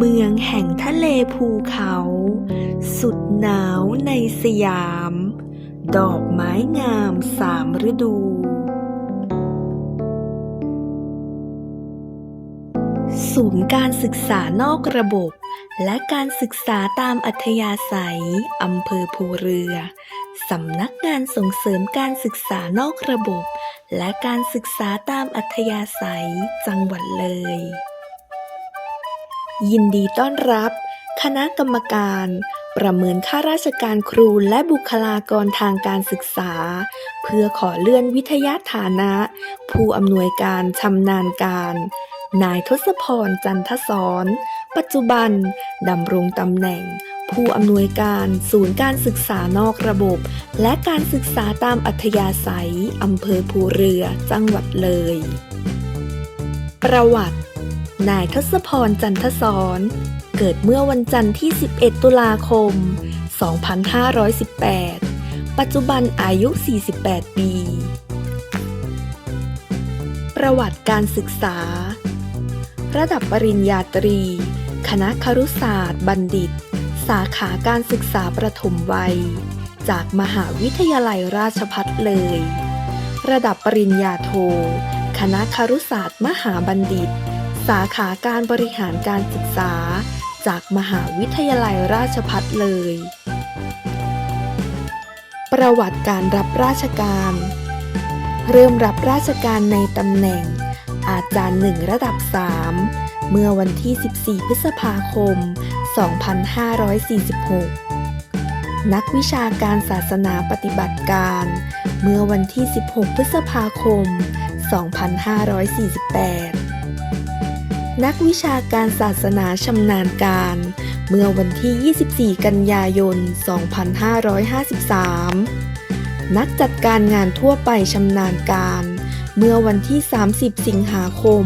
เมืองแห่งทะเลภูเขา สุดหนาวในสยาม ดอกไม้งามสามฤดู ศูนย์การศึกษานอกระบบ และการศึกษาตามอัธยาศัยอำเภอภูเรือ สำนักงานส่งเสริมการศึกษานอกระบบ และการศึกษาตามอัธยาศัยจังหวัดเลย ยินดีต้อนรับ คณะกรรมการ ประเมินข้าราชการครูและบุคลากรทางการศึกษา เพื่อขอเลื่อนวิทยาฐานะ ผู้อำนวยการชำนาญการ นายทศพรจันทศรปัจจุบันดำรงตำแหน่ง ผู้อำนวยการศูนย์การศึกษานอกระบบ และการศึกษาตามอัธยาศัยอำเภอภูเรือจังหวัดเลย ประวัติ นายทศพรจันทศร เกิดเมื่อวันจันทร์ที่ 11 ตุลาคม 2518 ปัจจุบันอายุ 48 ปี ประวัติการศึกษา ระดับปริญญาตรี คณะครุศาสตร์ บัณฑิต สาขาการศึกษาประถมวัย จากมหาวิทยาลัยราชภัฏเลย ระดับปริญญาโท คณะครุศาสตร์ มหาบัณฑิต สาขาการบริหารการศึกษา จากมหาวิทยาลัยราชภัฏเลย ประวัติการรับราชการ เริ่มรับราชการในตำแหน่ง อาจารย์หนึ่งระดับ 3 เมื่อวันที่ 14 พฤษภาคม 2546นักวิชาการศาสนาปฏิบัติการ เมื่อวันที่ 16 พฤษภาคม 2548 นักวิชาการศาสนาชำนาญการ เมื่อวันที่ 24 กันยายน 2553 นักจัดการงานทั่วไปชำนาญการ เมื่อวันที่ 30 สิงหาคม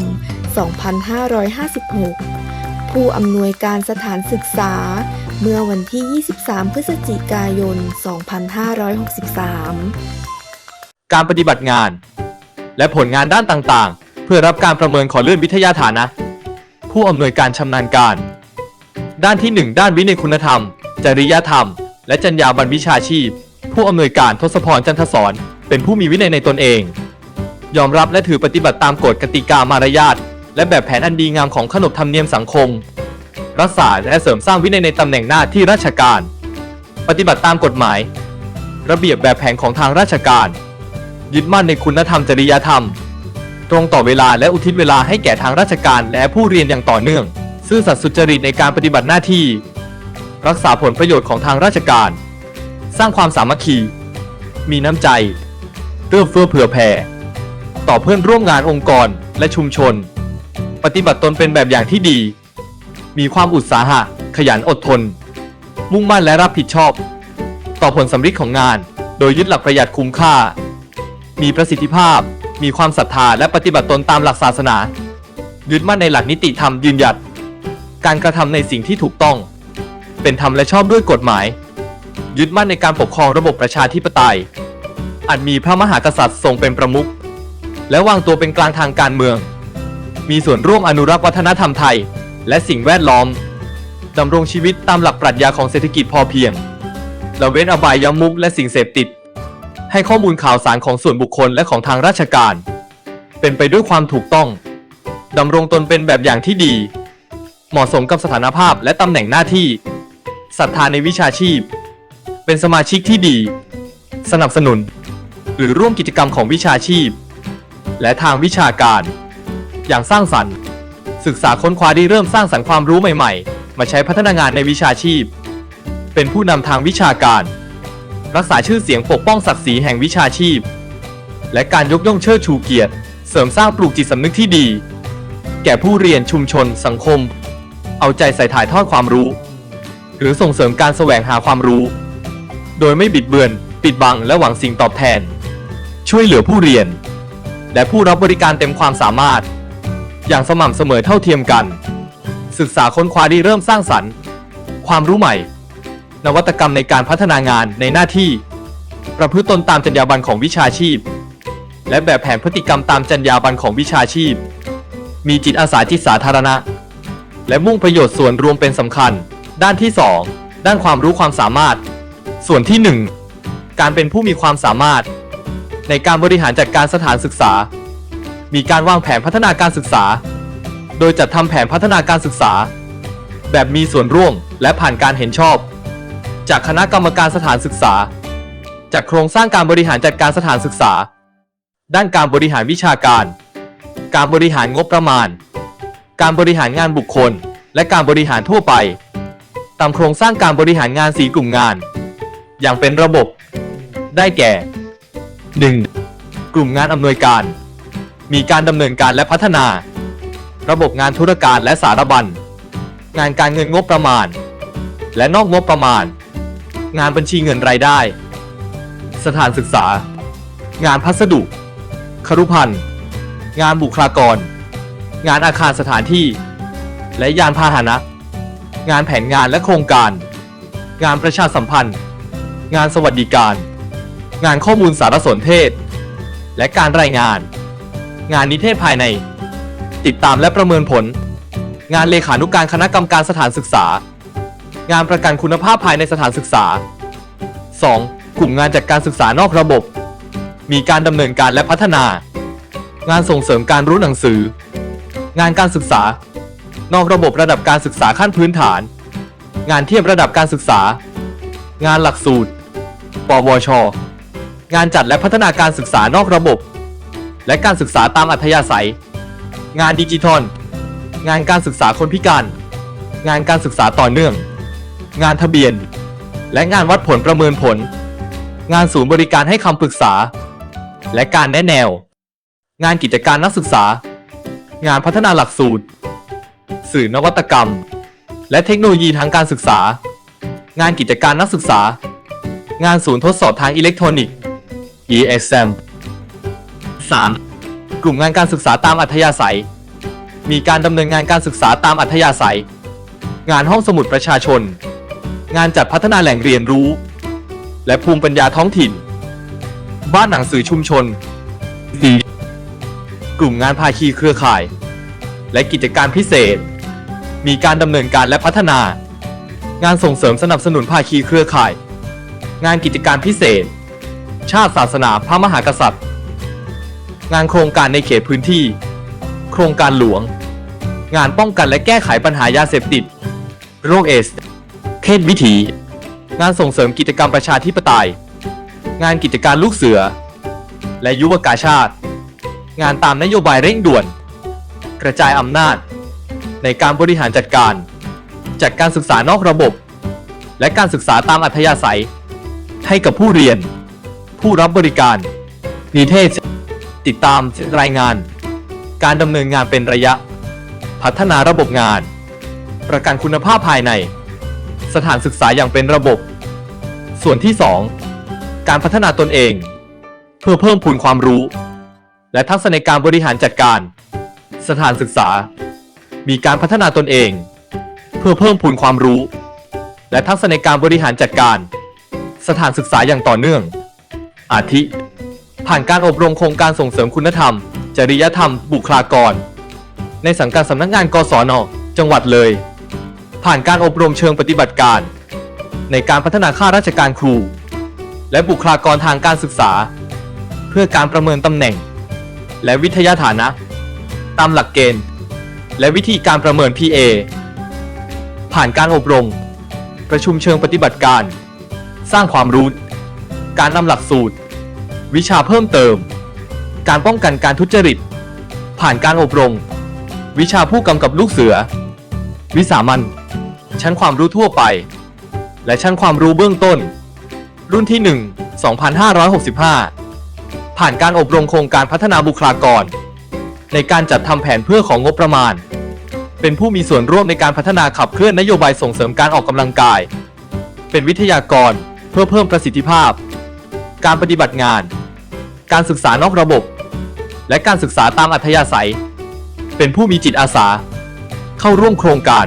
2556 ผู้อำนวยการสถานศึกษา เมื่อวันที่ 23 พฤศจิกายน 2563 การปฏิบัติงาน และผลงานด้านต่างๆ เพื่อรับการประเมินขอเลื่อนวิทยาฐานะ ผู้อำนวยการชำนาญการ ด้านที่ 1 ด้านวินัยคุณธรรม จริยธรรม และจรรยาบรรณวิชาชีพ ผู้อำนวยการทศพรจันทศรเป็นผู้มีวินัยในตนเอง ยอมรับและถือปฏิบัติตามกฎกติกามารยาทและแบบแผนอันดีงามของขนบธรรมเนียมสังคม รักษาและเสริมสร้างวินัยในตำแหน่งหน้าที่ราชการ ปฏิบัติตามกฎหมาย ระเบียบแบบแผนของทางราชการ ยึดมั่นในคุณธรรมจริยธรรม ตรงต่อเวลาและอุทิศเวลาให้แก่ทางราชการและผู้เรียนอย่างต่อเนื่อง ซื่อสัตย์สุจริตในการปฏิบัติหน้าที่ รักษาผลประโยชน์ของทางราชการ สร้างความสามัคคี มีน้ำใจ เอื้อเฟื้อเผื่อแผ่ ต่อเพื่อนร่วมงานองค์กรและชุมชน ปฏิบัติตนเป็นแบบอย่างที่ดี มีความอุตสาหะ ขยันอดทน มุ่งมั่นและรับผิดชอบ ต่อผลสำฤทธิ์ของงาน โดยยึดหลักประหยัดคุ้มค่า มีประสิทธิภาพ มีความศรัทธาและปฏิบัติตนตามหลักศาสนา ยึดมั่นในหลักนิติธรรมยืนหยัด การกระทำในสิ่งที่ถูกต้อง เป็นธรรมและชอบด้วยกฎหมาย ยึดมั่นในการปกครองระบบประชาธิปไตยอาจมีพระมหากษัตริย์ทรงเป็นประมุขและวางตัวเป็นกลางทางการเมือง มีส่วนร่วมอนุรักษ์วัฒนธรรมไทย และสิ่งแวดล้อมดำรงชีวิตตามหลักปรัชญาของเศรษฐกิจพอเพียงละเว้นอบายามุกและสิ่งเสพติด ให้ข้อมูลข่าวสารของส่วนบุคคลและของทางราชการ เป็นไปด้วยความถูกต้องดำรงตนเป็นแบบอย่างที่ดี เหมาะสมกับสถานภาพและตำแหน่งหน้าที่ศรัทธาในวิชาชีพ เป็นสมาชิกที่ดี สนับสนุน หรือร่วมกิจกรรมของวิชาชีพ และทางวิชาการ อย่างสร้างสรรค์ ศึกษาค้นคว้าที่เริ่มสร้างสรรค์ความรู้ใหม่ ๆ มาใช้พัฒนางานในวิชาชีพ เป็นผู้นำทางวิชาการ รักษาชื่อเสียงปกป้องศักดิ์ศรีแห่งวิชาชีพ และการยกย่องเชิดชูเกียรติ เสริมสร้างปลูกจิตสำนึกที่ดี แก่ผู้เรียนชุมชน สังคม เอาใจใส่ถ่ายทอดความรู้ หรือส่งเสริมการแสวงหาความรู้ โดยไม่บิดเบือน ปิดบังและหวังสิ่งตอบแทน ช่วยเหลือผู้เรียน และผู้รับบริการเต็มความสามารถ อย่างสม่ำเสมอเท่าเทียมกัน ศึกษาค้นคว้าดีเริ่มสร้างสรรค์ ความรู้ใหม่ นวัตกรรมในการพัฒนางานในหน้าที่ ประพฤติตนตามจรรยาบรรณของวิชาชีพ และแบบแผนพฤติกรรมตามจรรยาบรรณของวิชาชีพ มีจิตอาสาจิตสาธารณะ และมุ่งประโยชน์ส่วนรวมเป็นสำคัญ ด้านที่ 2 ด้านความรู้ความสามารถ ส่วนที่ 1 การเป็นผู้มีความสามารถ ในการบริหารจัดการสถานศึกษา มีการวางแผนพัฒนาการศึกษา โดยจัดทำแผนพัฒนาการศึกษา แบบมีส่วนร่วมและผ่านการเห็นชอบ จากคณะกรรมการสถานศึกษา จากโครงสร้างการบริหารจัดการสถานศึกษา ด้านการบริหารวิชาการ การบริหารงบประมาณ การบริหารงานบุคคล และการบริหารทั่วไป ตามโครงสร้างการบริหารงานสีกลุ่มงาน อย่างเป็นระบบ ได้แก่ 1. กลุ่มงานอำนวยการ มีการดำเนินการและพัฒนา ระบบงานธุรการและสารบัญ งานการเงินงบประมาณ และนอกงบประมาณ งานบัญชีเงินรายได้ สถานศึกษา งานพัสดุ ครุพันธ์งานบุคลากร งานอาคารสถานที่ และยานพาหนะ งานแผนงานและโครงการ งานประชาสัมพันธ์ งานสวัสดิการ งานข้อมูลสารสนเทศ และการรายงาน งานนิเทศภายใน ติดตามและประเมินผล งานเลขานุการคณะกรรมการสถานศึกษา งานประกันคุณภาพภายในสถานศึกษา 2. กลุ่มงานจัดการศึกษานอกระบบ มีการดำเนินการและพัฒนา งานส่งเสริมการรู้หนังสือ งานการศึกษา นอกระบบระดับการศึกษาขั้นพื้นฐาน งานเทียบระดับการศึกษา งานหลักสูตร ปวช งานจัดและพัฒนาการศึกษานอกระบบ และการศึกษาตามอัธยาศัย งานดิจิทัล งานการศึกษาคนพิการ งานการศึกษาต่อเนื่อง งานทะเบียน และงานวัดผลประเมินผล งานศูนย์บริการให้คำปรึกษา และการแนะแนว งานกิจการนักศึกษา งานพัฒนาหลักสูตร สื่อนวัตกรรม และเทคโนโลยีทางการศึกษา งานกิจการนักศึกษา งานศูนย์ทดสอบทางอิเล็กทรอนิกส์ EXM 3. กลุ่มงานการศึกษาตามอัธยาศัย มีการดำเนินงานการศึกษาตามอัธยาศัย งานห้องสมุดประชาชน งานจัดพัฒนาแหล่งเรียนรู้ และภูมิปัญญาท้องถิ่น บ้านหนังสือชุมชน 4. กลุ่มงานภาคีเครือข่าย และกิจการพิเศษ มีการดำเนินการและพัฒนา งานส่งเสริมสนับสนุนภาคีเครือข่าย งานกิจการพิเศษ ชาติศาสนาพระมหากษัตริย์ งานโครงการในเขตพื้นที่ โครงการหลวง งานป้องกันและแก้ไขปัญหายาเสพติด โรคเอส ศวิถี งานส่งเสริมกิจกรรมประชาธิปไตย งานกิจการลูกเสือ และยุวกาชาติ งานตามนโยบายเร่งด่วน กระจายอำนาจ ในการบริหารจัดการ จัดการศึกษานอกระบบ และการศึกษาตามอัธยาศัย ให้กับผู้เรียน ผู้รับบริการ นิเทศ ติดตามรายงาน การดำเนินงานเป็นระยะ พัฒนาระบบงาน ประกันคุณภาพภายใน สถานศึกษาอย่างเป็นระบบ ส่วนที่ 2 การพัฒนาตนเอง เพื่อเพิ่มพูนความรู้ และทักษะในการบริหารจัดการ สถานศึกษา มีการพัฒนาตนเอง เพื่อเพิ่มพูนความรู้ และทักษะในการบริหารจัดการ สถานศึกษาอย่างต่อเนื่อง อาทิ ผ่านการอบรมโครงการส่งเสริมคุณธรรม จริยธรรม บุคลากร ในสังกัดสำนักงานกศนจังหวัดเลย ผ่านการอบรมเชิงปฏิบัติการ ในการพัฒนาข้าราชการครู และบุคลากรทางการศึกษา เพื่อการประเมินตำแหน่ง และวิทยาฐานะ ตามหลักเกณฑ์ และวิธีการประเมิน PA ผ่านการอบรม ประชุมเชิงปฏิบัติการ สร้างความรู้ การนำหลักสูตร วิชาเพิ่มเติม การป้องกันการทุจริต ผ่านการอบรม วิชาผู้กำกับลูกเสือ วิสามัน ชั้นความรู้ทั่วไป และชั้นความรู้เบื้องต้น รุ่นที่ 1 2565 ผ่านการอบรมโครงการพัฒนาบุคลากร ในการจัดทำแผนเพื่อของงบประมาณ เป็นผู้มีส่วนร่วมในการพัฒนาขับเคลื่อนนโยบายส่งเสริมการออกกำลังกาย เป็นวิทยากรเพื่อเพิ่มประสิทธิภาพ การปฏิบัติงาน การศึกษานอกระบบ และการศึกษาตามอัธยาศัย เป็นผู้มีจิตอาสา เข้าร่วมโครงการ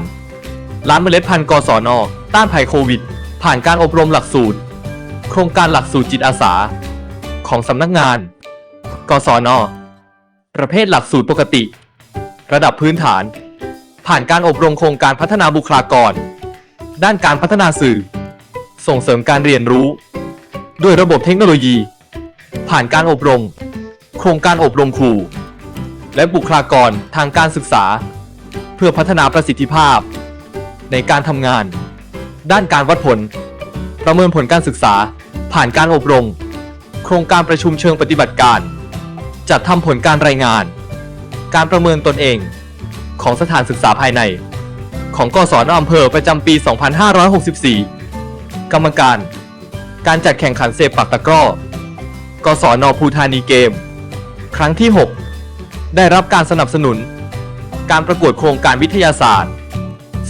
ร้านเมล็ดพันธุ์กศนต้านภัยโควิด ผ่านการอบรมหลักสูตร โครงการหลักสูตรจิตอาสา ของสำนักงาน กศนประเภทหลักสูตรปกติ ระดับพื้นฐาน ผ่านการอบรมโครงการพัฒนาบุคลากร ด้านการพัฒนาสื่อ ส่งเสริมการเรียนรู้ ด้วยระบบเทคโนโลยี ผ่านการอบรม โครงการอบรมครูและบุคลากรทางการศึกษา เพื่อพัฒนาประสิทธิภาพ ในการทำงาน ด้านการวัดผล ประเมินผลการศึกษา ผ่านการอบรม โครงการประชุมเชิงปฏิบัติการ จัดทำผลการรายงาน การประเมินตนเอง ของสถานศึกษาภายใน ของกศนอำเภอประจำปี 2564 กรรมการ การจัดแข่งขันเซปักตะกร้อกศนภูธานีเกม ครั้งที่ 6 ได้รับการสนับสนุน การประกวดโครงการวิทยาศาสตร์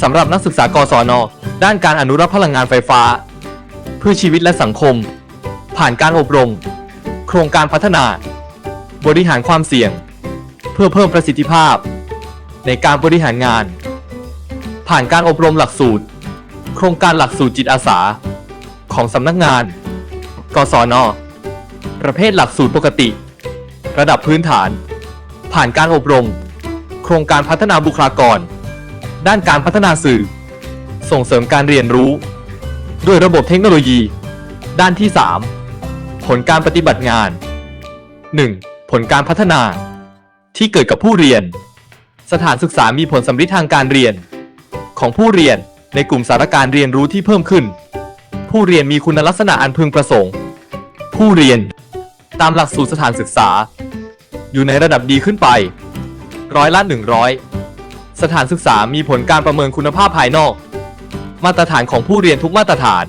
สำหรับนักศึกษากศน ด้านการอนุรักษ์พลังงานไฟฟ้า เพื่อชีวิตและสังคม ผ่านการอบรม โครงการพัฒนา บริหารความเสี่ยง เพื่อเพิ่มประสิทธิภาพ ในการบริหารงาน ผ่านการอบรมหลักสูตร โครงการหลักสูตรจิตอาสา ของสำนักงาน กศน ประเภทหลักสูตรปกติ ระดับพื้นฐาน ผ่านการอบรม โครงการพัฒนาบุคลากร ด้านการพัฒนาสื่อ ส่งเสริมการเรียนรู้ ด้วยระบบเทคโนโลยี ด้านที่ 3 ผลการปฏิบัติงาน 1. ผลการพัฒนา ที่เกิดกับผู้เรียน สถานศึกษามีผลสำลิดทางการเรียน ของผู้เรียนในกลุ่มสารการเรียนรู้ที่เพิ่มขึ้น ผู้เรียนมีคุณลักษณะอันพึงประสงค์ ผู้เรียน ตามหลักสูตรสถานศึกษา อยู่ในระดับดีขึ้นไป ร้อยละ100 สถานศึกษามีผลการประเมินคุณภาพภายนอก มาตรฐานของผู้เรียนทุกมาตรฐาน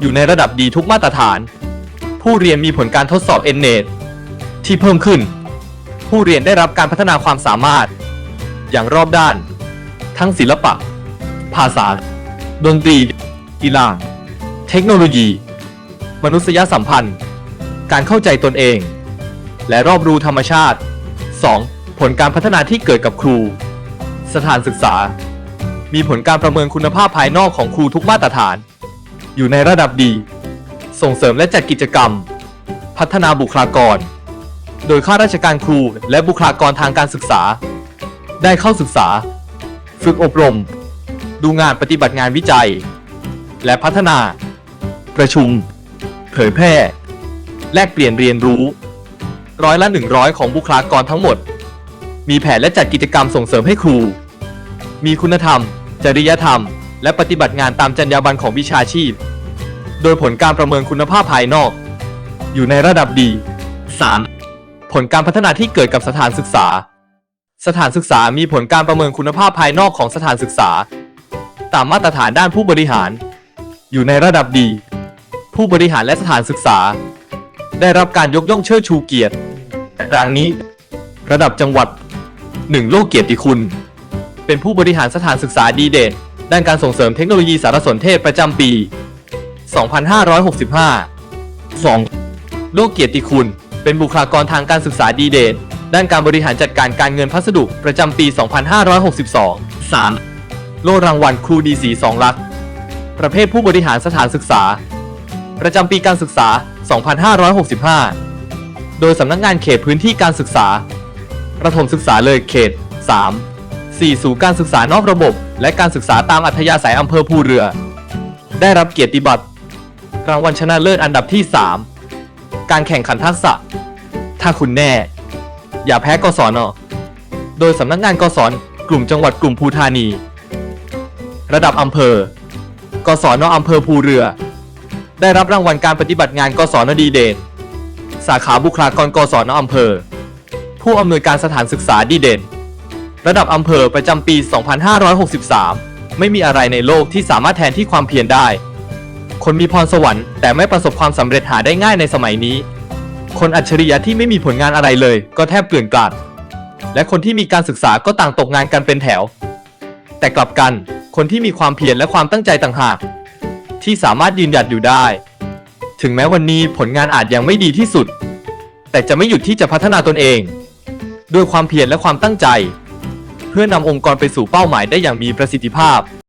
อยู่ในระดับดีทุกมาตรฐาน ผู้เรียนมีผลการทดสอบ n n e t ที่เพิ่มขึ้น ผู้เรียนได้รับการพัฒนาความสามารถ อย่างรอบด้าน ทั้งศิลปะ ภาษา ดนตรีกีฬาเทคโนโลยี มนุษยสัมพันธ์ การเข้าใจตนเอง และรอบรู้ธรรมชาติ 2. ผลการพัฒนาที่เกิดกับครู สถานศึกษา มีผลการประเมินคุณภาพภายนอกของครูทุกมาตรฐาน อยู่ในระดับดี ส่งเสริมและจัดกิจกรรม พัฒนาบุคลากร โดยข้าราชการครูและบุคลากรทางการศึกษา ได้เข้าศึกษา ฝึกอบรม ดูงานปฏิบัติงานวิจัย และพัฒนา ประชุม เผยแพร่ แลกเปลี่ยนเรียนรู้ ร้อยละ100ของบุคลากรทั้งหมด มีแผนและจัดกิจกรรมส่งเสริมให้ครู มีคุณธรรม จริยธรรม และปฏิบัติงานตามจรรยาบรรณของวิชาชีพ โดยผลการประเมินคุณภาพภายนอก อยู่ในระดับดี 3. ผลการพัฒนาที่เกิดกับสถานศึกษา สถานศึกษามีผลการประเมินคุณภาพภายนอกของสถานศึกษา ตามมาตรฐานด้านผู้บริหาร อยู่ในระดับดี ผู้บริหารและสถานศึกษา ได้รับการยกย่องเชิดชูเกียรติดังนี้ ระดับจังหวัด 1. โลกเกียรติคุณ เป็นผู้บริหารสถานศึกษาดีเด่น ด้านการส่งเสริมเทคโนโลยีสารสนเทศประจำปี 2565 2. โลกเกียรติคุณ เป็นบุคลากรทางการศึกษาดีเด่น ด้านการบริหารจัดการการเงินพัสดุประจำปี 2562 3. โล่รางวัลครูดีสีสองลักษณ์ประเภทผู้บริหารสถานศึกษา ประจำปีการศึกษา 2565 โดยสำนักงานเขตพื้นที่การศึกษา ประถมศึกษาเลยเขต 3 4 สู่การศึกษานอกระบบ และการศึกษาตามอัธยาศัยอำเภอภูเรือ ได้รับเกียรติบัตรรางวัลชนะเลิศอันดับที่ 3 การแข่งขันทักษะ ถ้าคุณแน่ อย่าแพ้กศนโดยสำนักงานกศนกลุ่มจังหวัดกลุ่มภูธานี ระดับอำเภอกศนอำเภอภูเรือ ได้รับรางวัลการปฏิบัติงานกศนดีเด่นสาขาบุคลากรกศนอำเภอ ผู้อำนวยการสถานศึกษาดีเด่น ระดับอำเภอประจำปี 2563 ไม่มีอะไรในโลกที่สามารถแทนที่ความเพียรได้ คนมีพรสวรรค์แต่ไม่ประสบความสำเร็จหาได้ง่ายในสมัยนี้ คนอัจฉริยะที่ไม่มีผลงานอะไรเลย ก็แทบเกลื่อนกลาด และคนที่มีการศึกษาก็ต่างตกงานกันเป็นแถว แต่กลับกันคนที่มีความเพียรและความตั้งใจต่างหาก ที่สามารถยืนหยัดอยู่ได้ ถึงแม้วันนี้ผลงานอาจยังไม่ดีที่สุด แต่จะไม่หยุดที่จะพัฒนาตนเอง ด้วยความเพียรและความตั้งใจ เพื่อนำองค์กรไปสู่เป้าหมายได้อย่างมีประสิทธิภาพ